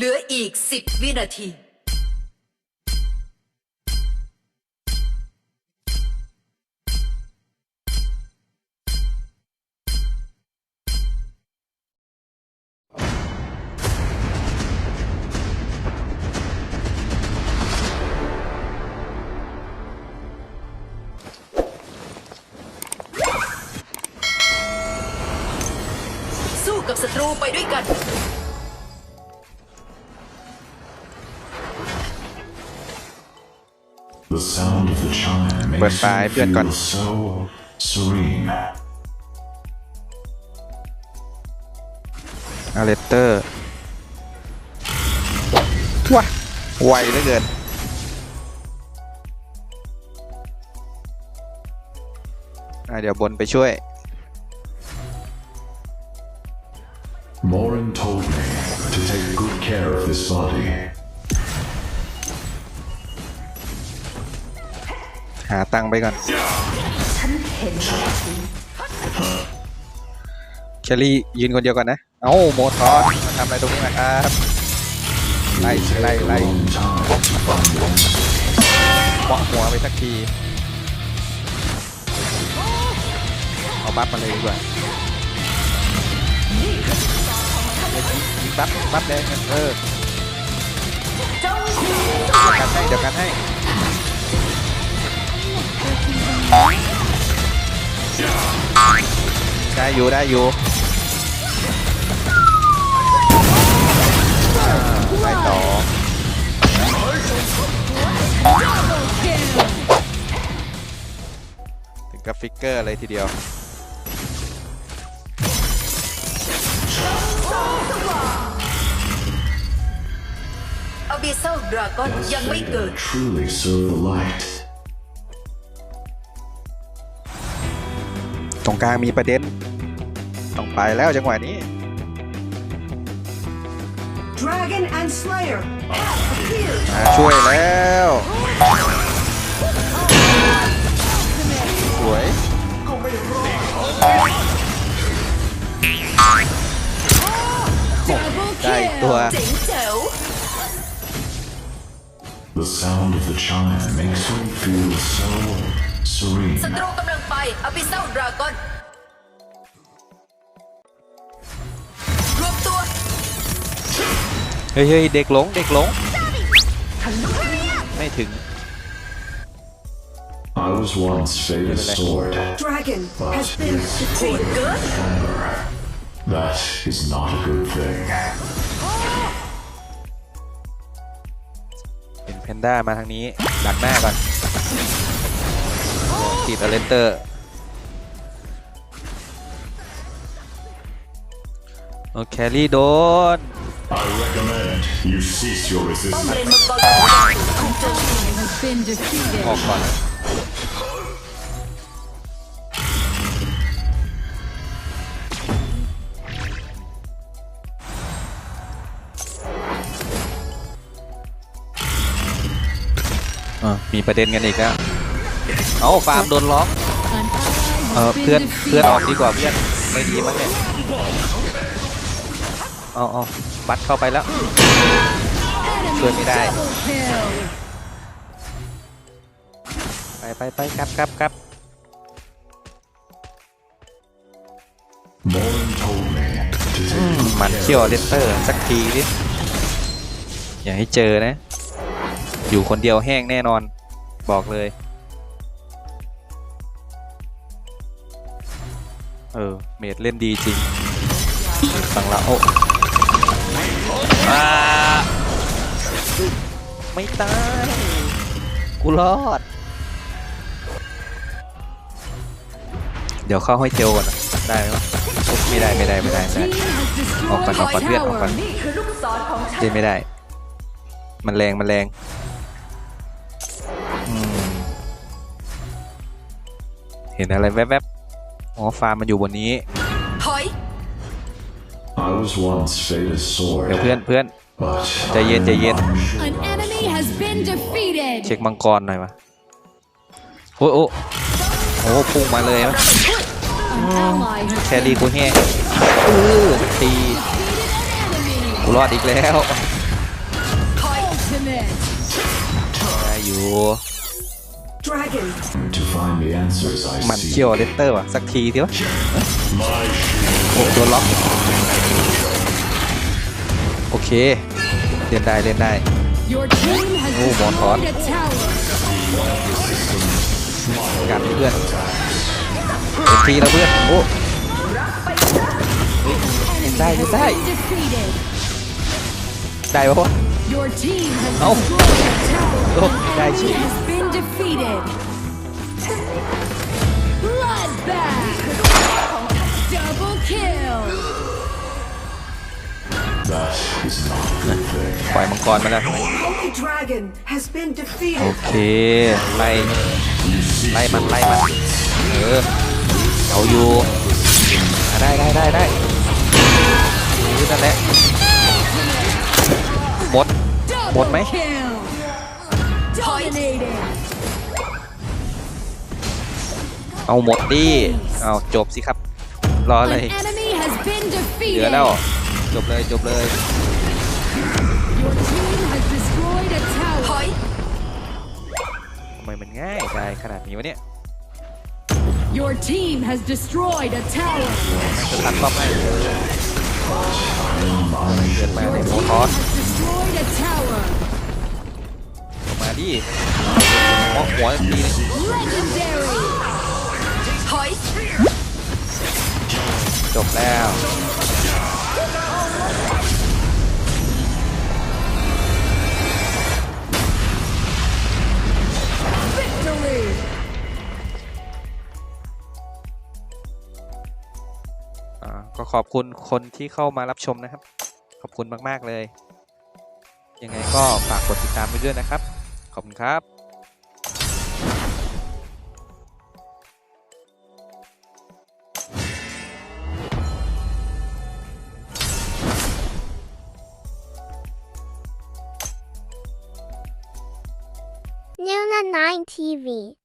เหลืออีกสิบวินาที สู้กับศัตรูไปด้วยกัน เปิด makes ไฟล์ you เพื่อนก่อน feel so serene. อาเลเตอร์ว้าไวเหลือเกินอะเดี๋ยวบนไปช่วย Morin told me to take good care of this body. หาตังค์ไปก่อนเชอรี่ยืนคนเดียวก่อนนะ เอ้าโมทอสมาทำอะไรตรงนี้นะครับไล่ไล่ไล่ Long time to find one. เปาะหัวไปสักที เอาบัฟมาเลยดีกว่ายิงบัฟบัฟแดงกันเออเดี๋ยวกันให้เดี๋ยวกันให้ อยู่ได้อยู่อ่าไปต่อถึงกับฟิกเกอร์เลยทีเดียวอ b ิ s ซ a l ดราก้อน Does ยังไม่เกิด Vega truly serve the light? ตรงกลางมีประเด็น ต้องไปแล้วจังหวะนี้ Dragon and Slayer have appeared. มาช่วยแล้ว สวยได้อีกตัวเจ๋งแจ๋ว The sound of the chime makes you feel so ศั serene. ตรูกำลังไปอ b ิ s ซ a l ดราก้อน เฮ้ยเฮ้ยเด็กหลงเด็กหลง ไม่ถึง I was once Veda's sword, Dragon but has been this โหดเกิน thunder. That is not a good thing. เห็นแพนด้ามาทางนี้ ดักหน้าก่อนติดอเลนเตอร์โอเครี่โดน I recommend you cease your ป้อม resistance. เลนมังกรของเราถูกโจมตี has been defeated. ออกก่อนนะอะมีประเด็นกันอีกแล้วเอาฟาร์มโดนล็อก An เออ ally เพื่อน has เพื่อน been ออกดีกว่าเพื่อนไม่ดีมั้งเนี่ย เอาเอาบัตเข้าไปแล้วช่วยไม่ได้ ไปไปไปกลับกลับกลับ มันเที่ยวเลสเตอร์สักทีดิ อย่าให้เจอนะ อยู่คนเดียวแห้งแน่นอน บอกเลย เออ เมดเล่นดีจริงฝั่งละโอ้อ่า ไม่ตาย กูรอด เดี๋ยวเข้าให้เจลก่อนนะได้ไหมวะไม่ได้ไม่ได้ไม่ได้ไม่ได้ Team has ออกก่อน destroyed ออกก่อน a เพื่อนออกก่อน tower. นี่คือลูกศรของฉันเล่นไม่ได้ มันแรงมันแรงอืมเห็นอะไรแวบๆ อ๋อฟาร์มมันอยู่บนนี้ เดี๋ยว sword, เพื่อนเพื่อน but ใจเย็นใจเย็น An enemy has been defeated. เช็คมังกรหน่อยมาโอ้โอ้โอ้พุ่งมาเลยนะ An ally has แครี่กูแห้งอื้อตี defeated an enemy. กูรอดอีกแล้ว defeated. ได้อยู่ Dragon. To find the answers I มัน seek. เคียวเลตเตอร์ว่ะสักทีทีวะโอ้โดนล็อก โอเค เล่นได้เล่นได้ Your team has Oh, one heart. destroyed a tower. การเพื่อนเป็นทีแล้วเพื่อนโอ้เล่นได้เล่นได้ Defeated. ได้ปะวะ Your team has Oh. destroyed a tower. โอ้ได้เฉย Has been defeated. Bloodbath. Double kill. ปล่อยมังกรมาแล้ว Holy Dragon has been โอ defeated. เคไล่ไล่มันไล่มันเออเอาอยู่อะได้ได้ได้ได้เออนั่นแหละหมด Double Một mấy? kill. Dominating. เอาหมดดิเอาจบสิครับ รออะไร An enemy has been เหลือ defeated. แล้ว จบเลยจบเลย Your team has destroyed a ถอย tower. ทำไมมันง่ายได้ขนาดนี้วะเนี่ย Your team has destroyed a tower. จะตัดป้อมให้เกินมาใน Your โม team ทอส has destroyed a tower. ออกมาดิมอกหัวทีนึง Legendary. ถอย จบแล้ว ขอบคุณคนที่เข้ามารับชมนะครับ ขอบคุณมากๆเลย ยังไงก็ฝากกดติดตามไปด้วยนะครับ ขอบคุณครับ Nuna 9 TV